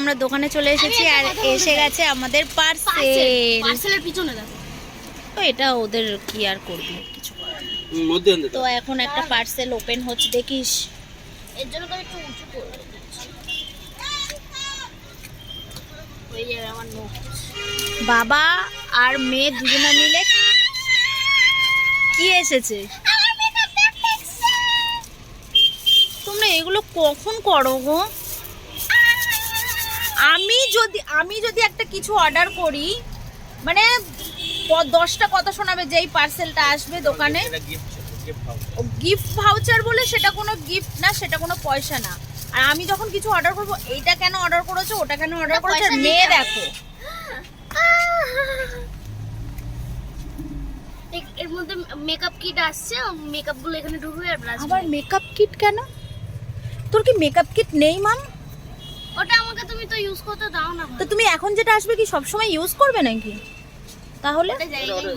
আমরা দোকানে চলে এসেছি আর এসে গেছে আমাদের পার্সেল পিছনে দেখো। তো এটা ওদের কি আর করবি কিছু তো এখন একটা পার্সেল ওপেন হচ্ছে দেখিস। এর জন্য তো একটু উঁচু বাবা আর মেয়ে দুজনে মিলে কি এসেছে? তোমরা এগুলো কখন করো গো? আমি যদি আমি যদি একটা কিছু অর্ডার করি মানে দশটা কথা শোনাবে যেই পার্সেলটা আসবে দোকানে। গিফট ভাউচার বলে সেটা কোনো গিফট না সেটা কোনো পয়সা না। আর আমি যখন কিছু অর্ডার করব এইটা কেন অর্ডার করেছ ওটা কেন অর্ডার করেছ মেয়ে দেখো। এর মধ্যে মেকআপ কিট আসছে মেকআপগুলো এখানে ঢুকবে আর আবার মেকআপ কিট কেন? তোর কি মেকআপ কিট নেই মাম ওটা আমাকে তুমি তো ইউজ করতে দাও না তো তুমি এখন যেটা আসবে কি সব সময় ইউজ করবে নাকি? তাহলে?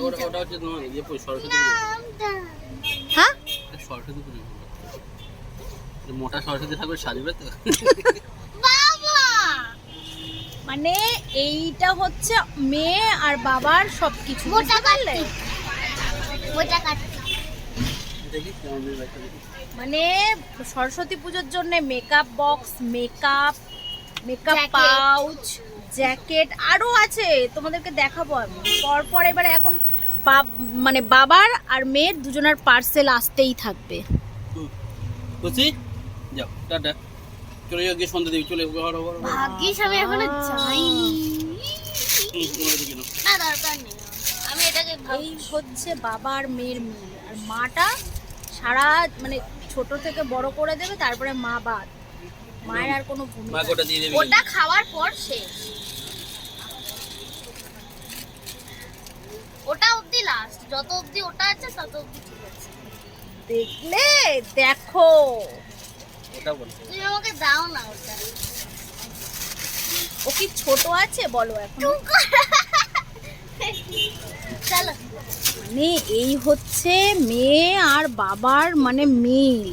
ওটা হচ্ছে তোমার ইয়ে সরস্বতী হ্যাঁ? সরস্বতী পুজো। মোটা সরস্বতী ঠাকুর সাজবে তো। বাবা! মানে এইটা হচ্ছে মেয়ে আর বাবার সবকিছু মোটা বুঝতে পারলে? ওটা কাট দেখি কেমন মেয়ে বাচ্চা দেখি। মানে সরস্বতী পুজোর জন্য makeup box makeup makeup pouch jacket আরও আছে তোমাদেরকে দেখাবো আমি। পরপর এবারে এখন বাব- মানে বাবার আর মেয়ের দুজনের পার্সেল আসতেই থাকবে। হুম। খুশি যাও টাটা। চলে যাও গিয়ে সন্ধ্যা দেবী চলে যাও, ঘর ঘর ঘর। ভাগ্যিস আমি এখনও যাইনি। হুম, তোমার এদিকে নাও। না দরকার নেই। আমি এটাকে এই হচ্ছে বাবা আর মেয়ের মিল আর মাটা সারা মানে ছোট থেকে বড় করে দেবে তারপরে মা বাদ মায়ের আর কোনো ভূমিকা ওটা দিয়ে দেবে। ওটা খাওয়ার পর শেষ ওটা অবধি লাস্ট যত অবধি ওটা আছে তত অবধি ঠিক আছে। দেখলে? দেখো। তুমি আমাকে দাও না ওটা। ও কি ছোট আছে? বলো এখন। চলো। মানে এই হচ্ছে মেয়ে আর বাবার মানে মিল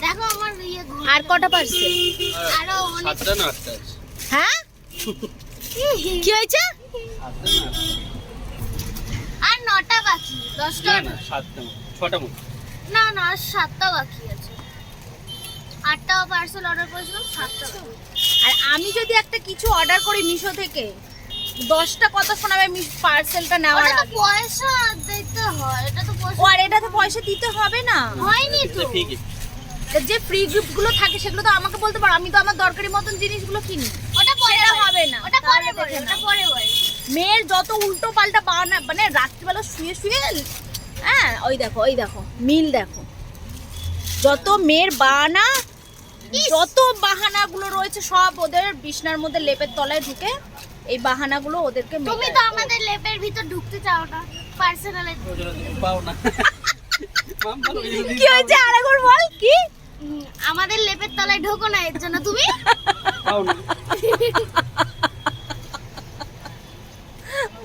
দেখো আমার ইয়ে ঘুরে- আর কটা পার্সেল আরও অনেক সাতটা না আটটা আছে। হ্যাঁ? কি হয়েছে? আর নটা বাকি দশটা না না সাতটা ছটা মতো। না না আর সাতটা বাকি আছে। আটটা পার্সেল অর্ডার করেছিলাম সাতটা। আর আমি যদি একটা কিছু অর্ডার করি মিশো থেকে দশটা কথা শোনাবে পার্সেলটা নেওয়ার ওটা আগে? পয়সা দিতে হয় এটা তো পয়সা আর এটাতে পয়সা দিতে হবে না? হয়নি তো। ঠিকই। যে ফ্রি গিফটগুলো থাকে সেগুলো তো আমাকে বলতে পারো। আমি তো আমার দরকারি মতন জিনিসগুলো কিনি। ওটা পরে হবে না। ওটা পরে বলে ওটা পরে বলে মেয়ের যত উল্টো পাল্টা বাহানা মানে রাত্রিবেলা শুয়ে শুয়ে হ্যাঁ ওই দেখো ওই দেখো মিল দেখো। যত মেয়ের বাহানা যত বাহানাগুলো রয়েছে সব ওদের বিছনার মধ্যে লেপের তলায় ঢুকে এই বাহানাগুলো ওদেরকে তুমি তো আমাদের লেপের ভিতর ঢুকতে চাও না পার্সোনালে পাও না। কি হয়েছে? আরেকবার বল কি? আমাদের লেপের তলায় ঢোকো না এর জন্য তুমি?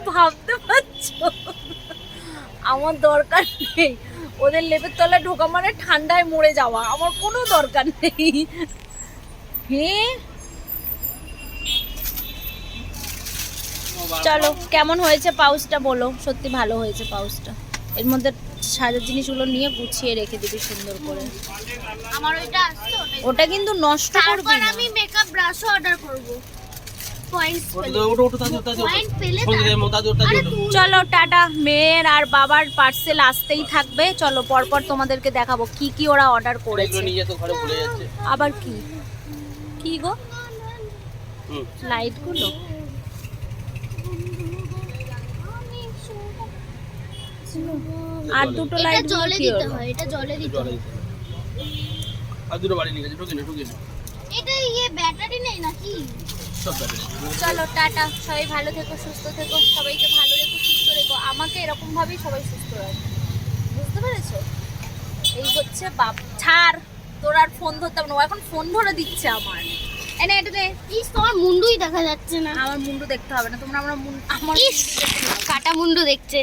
ভাবতে পারছ? আমার দরকার নেই। ওদের লেপের তলায় ঢোকা মানে ঠান্ডায় মরে যাওয়া। আমার কোনো দরকার নেই। হ্যাঁ চলো কেমন হয়েছে পাউচটা বলো? সত্যি ভালো হয়েছে পাউচটা। এর মধ্যে সাজার জিনিসগুলো নিয়ে গুছিয়ে রেখে দিবি সুন্দর করে। আমার ওইটা আসছে ওটা কিন্তু নষ্ট করবি তারপর না। আমি মেকআপ ব্রাশও অর্ডার করব। চলো টাটা। মেয়ের আর বাবার পার্সেল আসতেই থাকবে। চলো পরপর তোমাদেরকে দেখাবো কি কি ওরা অর্ডার করেছে। নিয়ে যেত ঘরে ভুলে যাচ্ছে। আবার কি? কি গো? হুম। আর দুটো এটা লাইট জলে দিতে হয় এটা জলে দিতে হয়। আর দুটো বাড়ি নিয়ে গেছে ঢুকে না ঢুকে না। এটা ইয়ে ব্যাটারি নেই নাকি? চলো টাটা সবাই ভালো থেকো সুস্থ থেকো সবাইকে ভালো রেখো সুস্থ রেখো। আমাকে এরকম ভাবেই সবাই সুস্থ রাখো। বুঝতে পেরেছ? এই হচ্ছে বাপ ছাড় তোর আর ফোন ধরতাম না। ও এখন ফোন ধরে দিচ্ছে আমার। এনে এটা দে। ইস তোমার মুন্ডুই দেখা যাচ্ছে না। আমার মুন্ডু দেখতে হবে না তোমরা আমার মুন্ডু আমার কাটা মুন্ডু দেখছে।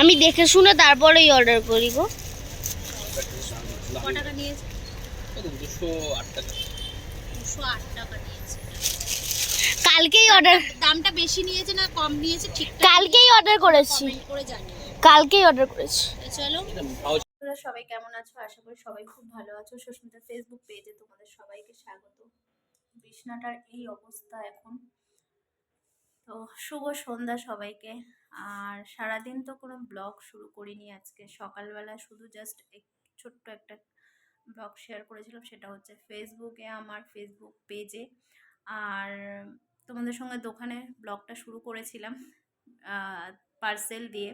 আমি দেখে শুনে তারপরেই অর্ডার করি গো ক টাকা নিয়েছে? দুশো আট টাকা দুশো আট টাকা নিয়েছে। কালকেই অর্ডার দামটা বেশি নিয়েছে না কম নিয়েছে? ঠিক কালকেই অর্ডার করেছি। কালকেই অর্ডার করেছি। চলো। তোমরা সবাই কেমন আছো? আশা করি সবাই খুব ভালো আছো। সুস্মিতা ফেসবুক পেজে তোমাদের সবাইকে স্বাগত। বিছনাটার এই অবস্থা এখন। তো শুভ সন্ধ্যা সবাইকে। আর সারাদিন তো কোনো ব্লগ শুরু করিনি আজকে। সকালবেলা শুধু জাস্ট এক, ছোট্ট একটা ব্লগ শেয়ার করেছিলাম, সেটা হচ্ছে ফেসবুকে আমার ফেসবুক পেজে আর তোমাদের সঙ্গে দোকানে ব্লগটা শুরু করেছিলাম পার্সেল দিয়ে।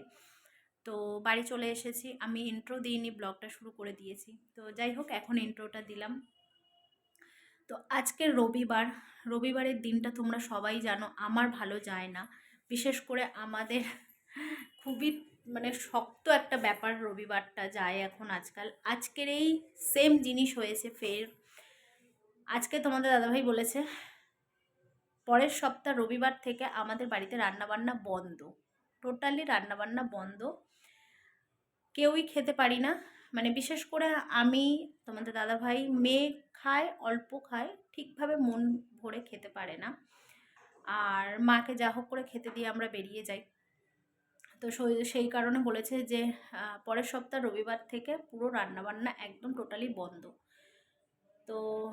তো বাড়ি চলে এসেছি, আমি ইন্ট্রো দিইনি, ব্লগটা শুরু করে দিয়েছি। তো যাই হোক, এখন ইন্ট্রোটা দিলাম। তো আজকে রবিবার, রবিবারের দিনটা তোমরা সবাই জানো, আমার ভালো যায় না। বিশেষ করে আমাদের খুবই মানে শক্ত একটা ব্যাপার রবিবারটা যায় এখন আজকাল। আজকের এই সেম জিনিস হয়েছে ফের। আজকে তোমাদের দাদাভাই বলেছে, পরের সপ্তাহ রবিবার থেকে আমাদের বাড়িতে রান্নাবান্না বন্ধ। টোটালি রান্নাবান্না বন্ধ। কেউই খেতে পারি না। মানে বিশেষ করে আমি, তোমাদের দাদাভাই, মেয়ে খায়, অল্প খায়, ঠিকভাবে মন ভরে খেতে পারে না। আর মাকে যা হোক করে খেতে দিয়ে আমরা বেরিয়ে যাই। তো সেই- কারণে বলেছে যে পরের সপ্তাহ রবিবার থেকে পুরো রান্নাবান্না একদম টোটালি বন্ধ। তো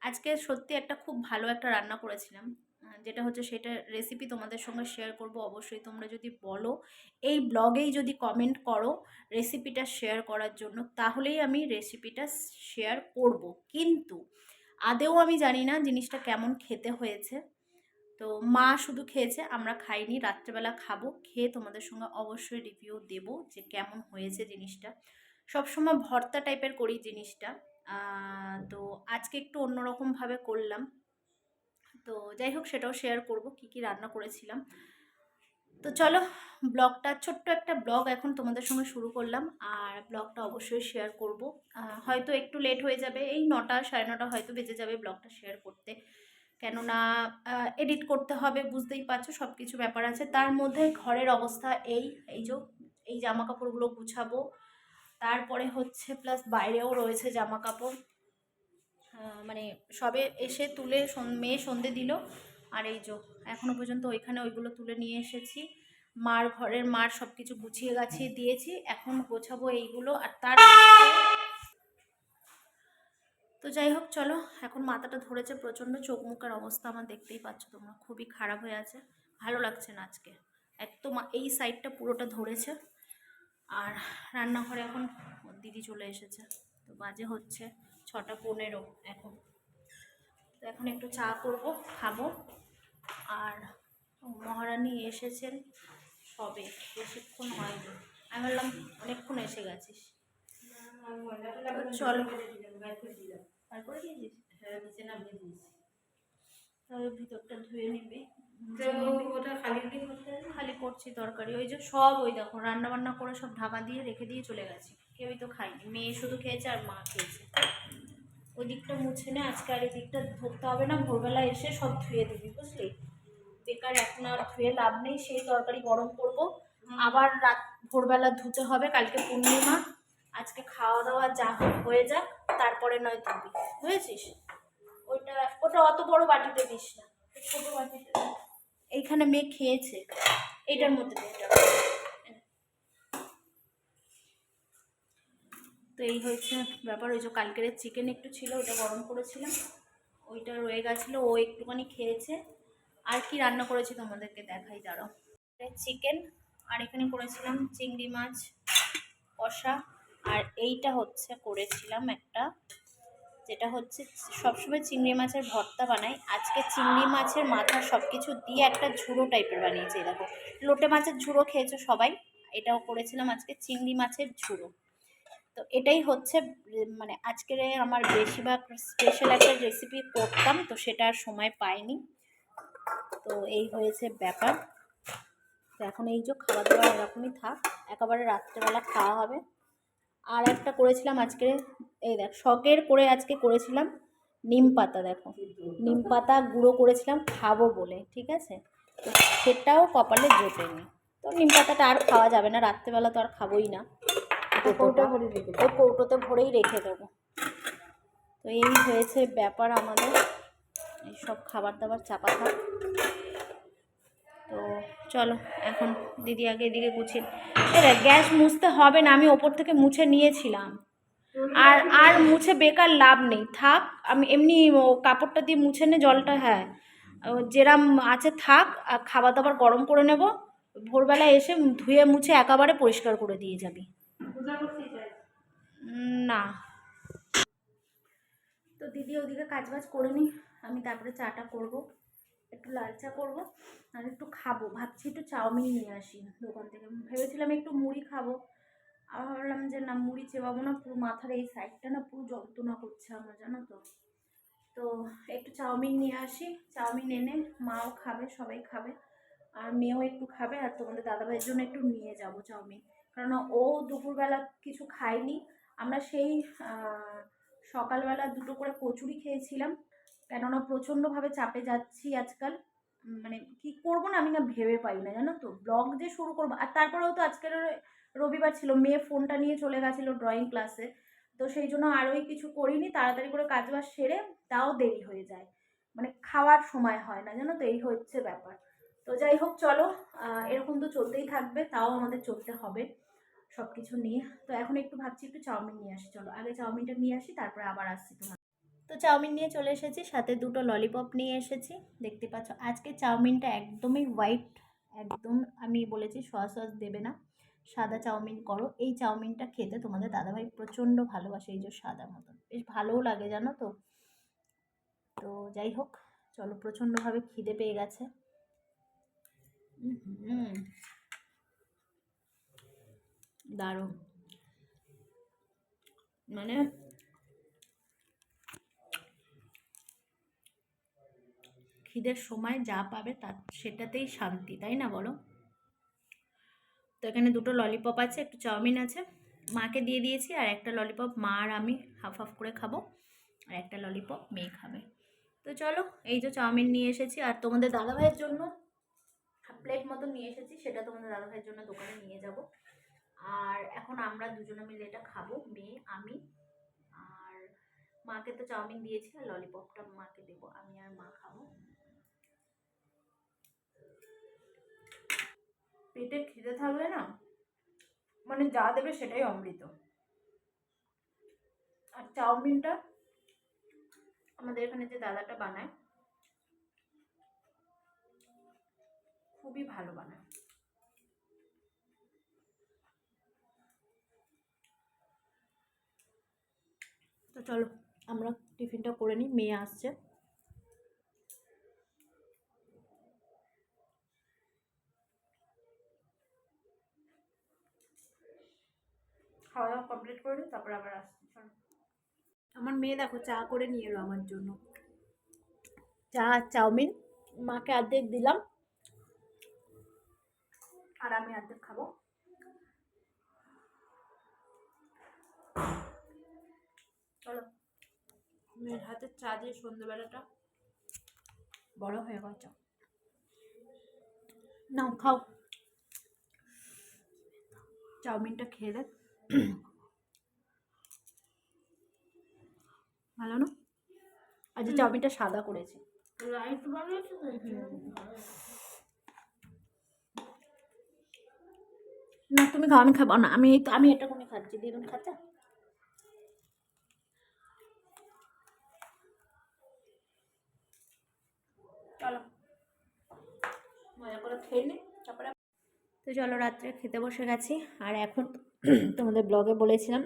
আজকে সত্যি একটা খুব ভালো একটা রান্না করেছিলাম। যেটা হচ্ছে সেটা রেসিপি তোমাদের সঙ্গে শেয়ার করব অবশ্যই। তোমরা যদি বলো, এই ব্লগেই যদি কমেন্ট করো রেসিপিটা শেয়ার করার জন্য, তাহলেই আমি রেসিপিটা শেয়ার করব। কিন্তু আদেও আমি জানি না জিনিসটা কেমন খেতে হয়েছে। তো মা শুধু খেয়েছে, আমরা খাইনি, রাত্রেবেলা খাব, খেয়ে তোমাদের সঙ্গে অবশ্যই রিভিউ দেব যে কেমন হয়েছে জিনিসটা। সবসময় ভর্তা টাইপের করি জিনিসটা। তো আজকে একটু অন্যরকমভাবে করলাম। তো যাই হোক, সেটাও শেয়ার করব, কি কি রান্না করেছিলাম। তো চলো, ব্লগটা, ছোট্ট একটা ব্লগ এখন তোমাদের সঙ্গে শুরু করলাম। আর ব্লগটা অবশ্যই শেয়ার করব। হয়তো একটু লেট হয়ে যাবে, এই নটা, সাড়ে নটা হয়তো বেজে যাবে ব্লগটা শেয়ার করতে। কেননা এডিট করতে হবে, বুঝতেই পারছ সব কিছু ব্যাপার আছে। তার মধ্যে ঘরের অবস্থা এই এই যে, এই জামা কাপড়গুলো গুছাবো। তারপরে হচ্ছে প্লাস বাইরেও রয়েছে জামা কাপড় মানে সবে এসে তুলে মেয়ে সন্ধে দিল। আর এই যে এখনও পর্যন্ত ওইখানে ওইগুলো তুলে নিয়ে এসেছি। মার ঘরের মার সব কিছু গুছিয়ে গাছিয়ে দিয়েছি। এখন গোছাবো এইগুলো। আর তার তো যাই হোক, চলো। এখন মাথাটা ধরেছে প্রচণ্ড, চোখ মুখের অবস্থা আমার দেখতেই পাচ্ছ তোমরা। খুবই খারাপ হয়ে আছে। ভালো লাগছে না আজকে। একদম এই সাইডটা পুরোটা ধরেছে। আর রান্নাঘরে এখন দিদি চলে এসেছে। তো বাজে হচ্ছে ছটা পনেরো এখন। তো এখন একটু চা করব, খাব। আর মহারানী এসেছেন সবে। বেশিক্ষণ হয়নি। আমি বললাম অনেকক্ষণ এসে গেছিস। চলো। বার করে দিয়েছিস তবে ভিতরটা ধুয়ে নিবি। খালি করছি তরকারি। ওই যে সব ওই দেখো রান্না বান্না করে সব ঢাকা দিয়ে রেখে দিয়ে চলে গেছি। কেউই তো খায়নি। মেয়ে শুধু খেয়েছে আর মা খেয়েছে। ওই দিকটা মুছে নে আজকে আর এই দিকটা ধরতে হবে না। ভোরবেলা এসে সব ধুয়ে দিবি বুঝলি? বেকার এখন আর ধুয়ে লাভ নেই। সেই তরকারি গরম করব। আবার রাত ভোরবেলা ধুতে হবে। কালকে পূর্ণিমা। আজকে খাওয়া দাওয়া যা হয়ে যাক, তারপরে নয় ধুবি বুঝেছিস? ওইটা, ওটা অত বড় বাটিতে দিস না। ছোট বাটিতে। এইখানে মেয়ে খেয়েছে। এইটার মধ্যে তো এই হয়েছে ব্যাপার। ওই যে কালকের চিকেন একটু ছিল, ওটা গরম করেছিলাম। ওইটা রয়ে গেছিল, ও একটুখানি খেয়েছে। আর কি রান্না করেছি তোমাদেরকে দেখাই, দাঁড়াও। চিকেন আর এখানে করেছিলাম চিংড়ি মাছ, কষা। আর এইটা হচ্ছে করেছিলাম একটা, যেটা হচ্ছে সবসময় চিংড়ি মাছের ভর্তা বানাই। আজকে চিংড়ি মাছের মাথা সব কিছু দিয়ে একটা ঝুড়ো টাইপের বানিয়েছি দেখো। লোটে মাছের ঝুড়ো খেয়েছো সবাই? এটাও করেছিলাম আজকে, চিংড়ি মাছের ঝুড়ো। তো এটাই হচ্ছে মানে আজকের আমার বেশিরভাগ স্পেশাল একটা রেসিপি করতাম, তো সেটা আর সময় পাইনি। তো এই হয়েছে ব্যাপার। তো এখন এই যে খাওয়া দাওয়া এরকমই থাক, একেবারে রাত্রেবেলা খাওয়া হবে। আর একটা করেছিলাম আজকে এই দেখ শখের করে আজকে করেছিলাম নিম পাতা দেখো। নিম পাতা গুঁড়ো করেছিলাম খাব বলে ঠিক আছে? তো সেটাও কপালে জোটেনি। তো তো নিম পাতাটা আর খাওয়া যাবে না রাত্রেবেলা তো আর খাবোই না। কৌটো ভরে রেখে ওই কৌটোতে ভরেই রেখে দেবো। তো এই হয়েছে ব্যাপার আমাদের এই সব খাবার দাবার চাপা থাক তো চলো, এখন দিদি আগে এদিকে গুছিয়ে এরা গ্যাস মুছতে হবে না, আমি ওপর থেকে মুছে নিয়েছিলাম। আর আর মুছে বেকার লাভ নেই। থাক, আমি এমনি কাপড়টা দিয়ে মুছে নে, জলটা হ্যাঁ। যেরাম আছে থাক, আর খাবার দাবার গরম করে নেব। ভোরবেলা এসে ধুয়ে মুছে একেবারে পরিষ্কার করে দিয়ে যাবি। না। তো দিদি ওদিকে কাজ বাজ করে নি, আমি তারপরে চাটা করব। একটু লাল চা করব, আর একটু খাব। ভাবছি একটু চাউমিন নিয়ে আসি দোকান থেকে। ভেবেছিলাম একটু মুড়ি খাব। আর ভাবলাম যে না, মুড়ি চেবাবো না, পুরো মাথার এই সাইডটা না পুরো যন্ত্রণা করছে আমার, জানো তো। তো একটু চাউমিন নিয়ে আসি। চাউমিন এনে মাও খাবে, সবাই খাবে। আর মেয়েও একটু খাবে, আর তোমাদের দাদাভাইয়ের জন্য একটু নিয়ে যাব চাউমিন। কারণ ও দুপুরবেলা কিছু খায়নি। আমরা সেই সকালবেলা দুটো করে কচুরি খেয়েছিলাম। কেননা প্রচণ্ডভাবে চাপে যাচ্ছি আজকাল। মানে কি করব না আমি না ভেবে পাই না, জানো তো? ব্লগ যে শুরু করব, আর তারপরেও তো আজকের রবিবার ছিল, মেয়ে ফোনটা নিয়ে চলে গেছিল ড্রয়িং ক্লাসে তো সেই জন্য আরোই কিছু করিনি, তাড়াতাড়ি করে কাজ বাজ সেরে তাও দেরি হয়ে যায়। মানে খাওয়ার সময় হয় না, জানো তো? এই হচ্ছে ব্যাপার। তো যাই হোক, চলো এরকম তো চলতেই থাকবে, তাও আমাদের চলতে হবে সব কিছু নিয়ে। তো এখন একটু ভাবছি একটু চাউমিন নিয়ে আসি, চলো। আগে চাউমিনটা নিয়ে আসি, তারপরে আবার আসছি তোমার তো চাউমিন নিয়ে চলে এসেছি, সাথে দুটো ললিপপ নিয়ে এসেছি। দেখতে পাচ্ছ, আজকে চাউমিনটা একদমই হোয়াইট একদম আমি বলেছি সস সস দেবে না। সাদা চাউমিন করো। এই চাউমিনটা খেতে তোমাদের দাদাভাই প্রচণ্ড ভালোবাসে, এই যে সাদা মতন। বেশ ভালোও লাগে জানো তো। তো যাই হোক, চলো প্রচণ্ডভাবে খিদে পেয়ে গেছে। দারুণ। মানে খিদের সময় যা পাবে তা সেটাতেই শান্তি, তাই না বলো? তো এখানে দুটো ললিপপ আছে, একটু চাউমিন আছে। মাকে দিয়ে দিয়েছি, আর একটা ললিপপ মা আর আমি হাফ হাফ করে খাব, আর একটা ললিপপ মেয়ে খাবে। তো চলো, এই যে চাউমিন নিয়ে এসেছি, আর তোমাদের দাদাভাইয়ের জন্য প্লেট মতো নিয়ে এসেছি, সেটা তোমাদের দাদাভাইয়ের জন্য দোকানে নিয়ে যাব। আর এখন আমরা দুজনে মিলে এটা খাব, মেয়ে, আমি, আর মাকে তো চাউমিন দিয়েছি, আর ললিপপটা মাকে দেবো, আমি আর মা খাব। পেটে খিদে থাকলে না মানে যা দেবে সেটাই অমৃত। আর চাউমিনটা আমাদের এখানে যে দাদাটা বানায়, খুবই ভালো বানায়। তো চলো, আমরা টিফিনটা করে নিই, মেয়ে আসছে। খাওয়া দাওয়া কমপ্লিট করে তারপর আবার আসছি, চলো। আমার মেয়ে দেখো চা করে নিয়ে এলো আমার জন্য। চা চাউমিন, মাকে অর্ধেক দিলাম। আর আমি অর্ধেক খাব। চলো। মেয়ের হাতে চা দিয়ে সন্ধ্যেবেলাটা বড় হয়ে গেছে নাও, খাও। চাউমিনটা খেয়ে দেখ। ভালো না? আজ চাউমিনটা সাদা করেছি। বানিয়েছে না তুমি খাও আমি খাব। না আমি এই তো আমি এটা কোনে খাচ্ছি দিদুন খাচ্ছে? চলো। মজা করে খেয়ে নি তারপরে তো চলো রাত্রে খেতে বসে গেছি। আর এখন তোমাদের ব্লগে বলেছিলাম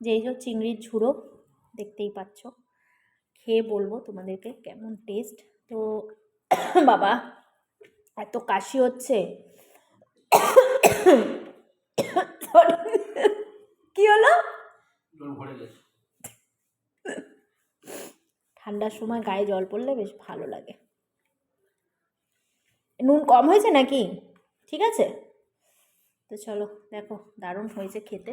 যে এই যে চিংড়ির ঝুড়ো দেখতেই পাচ্ছ। খেয়ে বলব তোমাদেরকে কেমন টেস্ট তো বাবা এত কাশি হচ্ছে। কি হলো? ঠান্ডার সময় গায়ে জল পড়লে বেশ ভালো লাগে। নুন কম হয়েছে নাকি? ঠিক আছে? তো চলো দেখো দারুণ হয়েছে খেতে।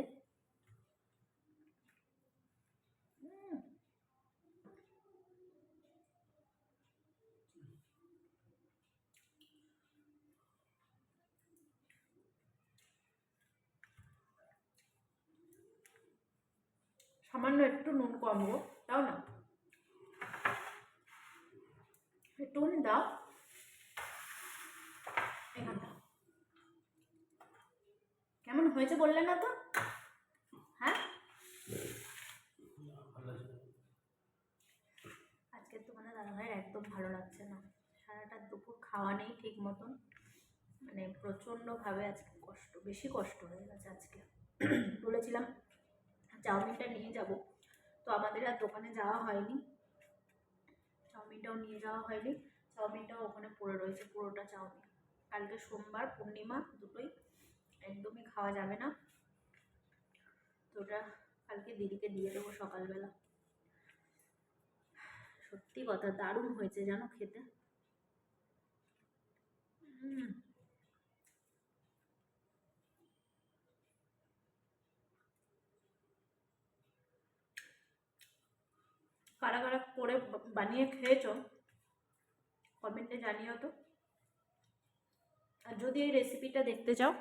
সামান্য একটু নুন কম গো। কেমন হয়েছে বললে না তো? হ্যাঁ? আজকে তোমাদের দাদাভাইয়ের একদম ভালো লাগছে না। সারাটা দুপুর খাওয়া নেই ঠিক মতন। মানে প্রচণ্ডভাবে আজকে কষ্ট, বেশি কষ্ট হয়ে গেছে আজকে। বলেছিলাম চাউমিনটা নিয়ে যাব। তো আমাদের আর দোকানে যাওয়া হয়নি। চাউমিনটাও নিয়ে যাওয়া হয়নি। চাউমিনটাও ওখানে পড়ে রয়েছে পুরোটা চাউমিন। কালকে সোমবার, পূর্ণিমা, দুটোই একদমই খাওয়া যাবে না। তো ওটা কালকে দিদিকে দিয়ে দেবো সকালবেলা। সত্যি কথা, দারুণ হয়েছে জানো খেতে। কারা কারা করে বানিয়ে খেয়েছো? কমেন্টে জানিও তো। আর যদি এই রেসিপিটা দেখতে চাও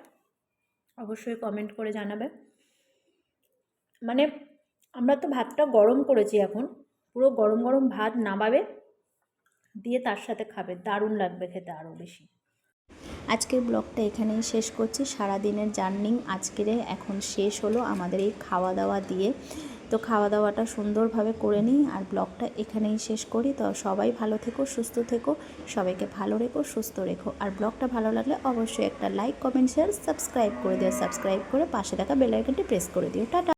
অবশ্যই কমেন্ট করে জানাবে। মানে আমরা তো ভাতটা গরম করেছি এখন, পুরো গরম গরম ভাত নামাবে, দিয়ে তার সাথে খাবে, দারুণ লাগবে খেতে আরও বেশি। আজকের ব্লগটা এখানেই শেষ করছি, সারাদিনের জার্নিং আজকের এখন শেষ হলো, আমাদের এই খাওয়া দাওয়া দিয়ে। তো খাওয়া দাওয়াটা সুন্দরভাবে করে নিই আর ব্লগটা এখানেই শেষ করি। তো সবাই ভালো থেকো, সুস্থ থেকো, সবাইকে ভালো রেখো, সুস্থ রেখো। আর ব্লগটা ভালো লাগলে অবশ্যই একটা লাইক, কমেন্ট, শেয়ার, সাবস্ক্রাইব করে দিও। সাবস্ক্রাইব করে পাশে থাকা বেলাইকনটি প্রেস করে দিও। টাটা!